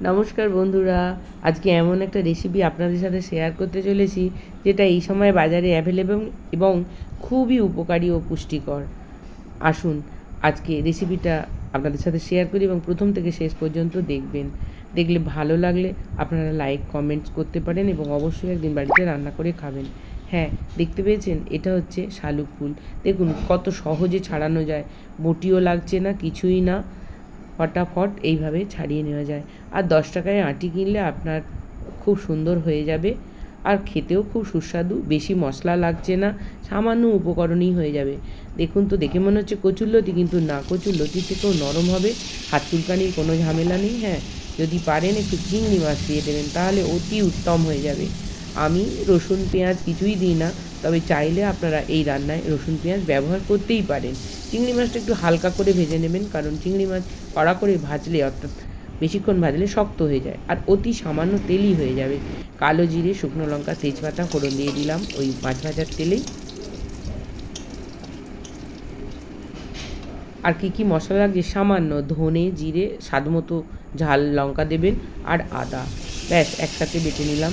নমস্কার বন্ধুরা। আজকে এমন একটা রেসিপি আপনাদের সাথে শেয়ার করতে চলেছি, যেটা এই সময় বাজারে অ্যাভেলেবল এবং খুবই উপকারী ও পুষ্টিকর। আসুন, আজকে রেসিপিটা আপনাদের সাথে শেয়ার করি এবং প্রথম থেকে শেষ পর্যন্ত দেখবেন। দেখলে ভালো লাগলে আপনারা লাইক কমেন্টস করতে পারেন এবং অবশ্যই একদিন বাড়িতে রান্না করে খাবেন। হ্যাঁ দেখতে পেয়েছেন? এটা হচ্ছে শালুক ফুল। দেখুন, কত সহজে ছাড়ানো যায়। বটিও লাগছে না, কিছুই না। ফটাফট এইভাবে ছাড়িয়ে নেওয়া যায়। আর দশ টাকায় আটি কিনলে আপনার খুব সুন্দর হয়ে যাবে। আর খেতেও খুব সুস্বাদু, বেশি মশলা লাগছে না, সামান্য উপকরণই হয়ে যাবে। দেখুন তো, দেখে মনে হচ্ছে কচুরলতি কিন্তু না কচুরলতি থেকেও নরম হবে। হাত চুলকানির কোনো ঝামেলা নেই হ্যাঁ। যদি পারেন একটু চিংড়ি মাছ দিয়ে দেবেন, তাহলে অতি উত্তম হয়ে যাবে। আমি রসুন, পেঁয়াজ কিছুই দিই না। তবে চাইলে আপনারা এই রান্নায় রসুন পেঁয়াজ ব্যবহার করতেই পারেন। চিংড়ি মাছটা একটু হালকা করে ভেজে নেবেন, কারণ চিংড়ি মাছ কড়া করে ভাজলে অর্থাৎ বেশিক্ষণ ভাজলে শক্ত হয়ে যায় আর অতি সামান্য তেলই হয়ে যাবে। কালো জিরে, শুকনো লঙ্কা, তেজপাতা, ফোড়ন দিয়ে দিলাম ওই মাছ ভাজার তেলেই আর কী কী মশলা লাগছে? সামান্য ধনে, জিরে স্বাদ মতো ঝাল লঙ্কা দেবেন আর আদা। ব্যাস, একসাথে বেটে নিলাম।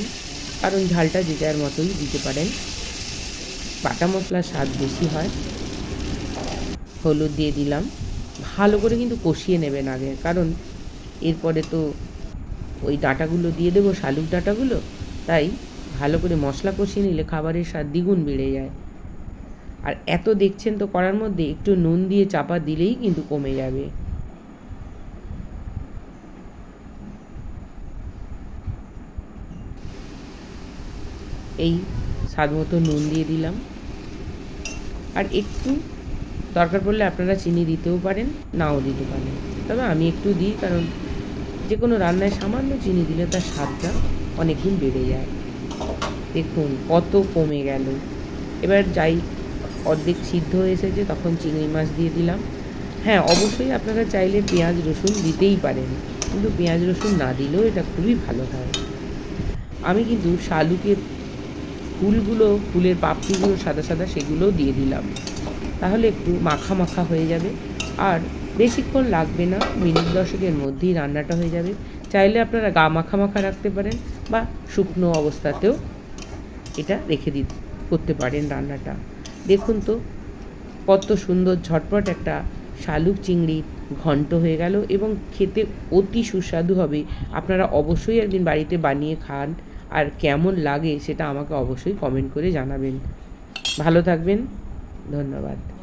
কারণ ঝালটা যে যার মতোই দিতে পারেন। বাটা মশলার স্বাদ বেশি হয়। হলুদ দিয়ে দিলাম। ভালো করে কিন্তু কষিয়ে নেবেন আগে, কারণ এরপরে তো ওই ডাঁটাগুলো দিয়ে দেবো, শালুক ডাঁটাগুলো। তাই ভালো করে মশলা কষিয়ে নিলে খাবারের স্বাদ দ্বিগুণ বেড়ে যায়। আর এত দেখছেন তো করার মধ্যে, একটু নুন দিয়ে চাপা দিলেই কিন্তু কমে যাবে। এই স্বাদ মতো নুন দিয়ে দিলাম। আর একটু দরকার পড়লে আপনারা চিনি দিতেও পারেন, নাও দিতে পারেন। তবে আমি একটু দিই কারণ যে কোনো রান্নায় সামান্য চিনি দিলে তার স্বাদটা অনেকগুণ বেড়ে যায়। দেখুন কত কমে গেল। এবার যাই, অর্ধেক সিদ্ধ হয়ে এসেছে, তখন চিংড়ি মাছ দিয়ে দিলাম। হ্যাঁ অবশ্যই আপনারা চাইলে পেঁয়াজ, রসুন দিতেই পারেন, কিন্তু পেঁয়াজ, রসুন না দিলেও এটা খুবই ভালো হয়। আমি কিন্তু শালুকের ফুলগুলো, ফুলের পাপড়িগুলো সাদা সাদা সেগুলোও দিয়ে দিলাম। তাহলে একটু মাখা মাখা হয়ে যাবে। আর বেশিক্ষণ লাগবে না, মিনিট দশকের মধ্যেই রান্নাটা হয়ে যাবে। চাইলে আপনারা গা মাখা মাখা রাখতে পারেন বা শুকনো অবস্থাতেও এটা রেখে দিতে, করতে পারেন রান্নাটা। দেখুন তো, কত সুন্দর ঝটপট একটা শালুক চিংড়ি ঘন্ট হয়ে গেল এবং খেতে অতি সুস্বাদু হবে। আপনারা অবশ্যই একদিন বাড়িতে বানিয়ে খান। আর কেমন লাগে সেটা আমাকে অবশ্যই কমেন্ট করে জানাবেন। ভালো থাকবেন ধন্যবাদ।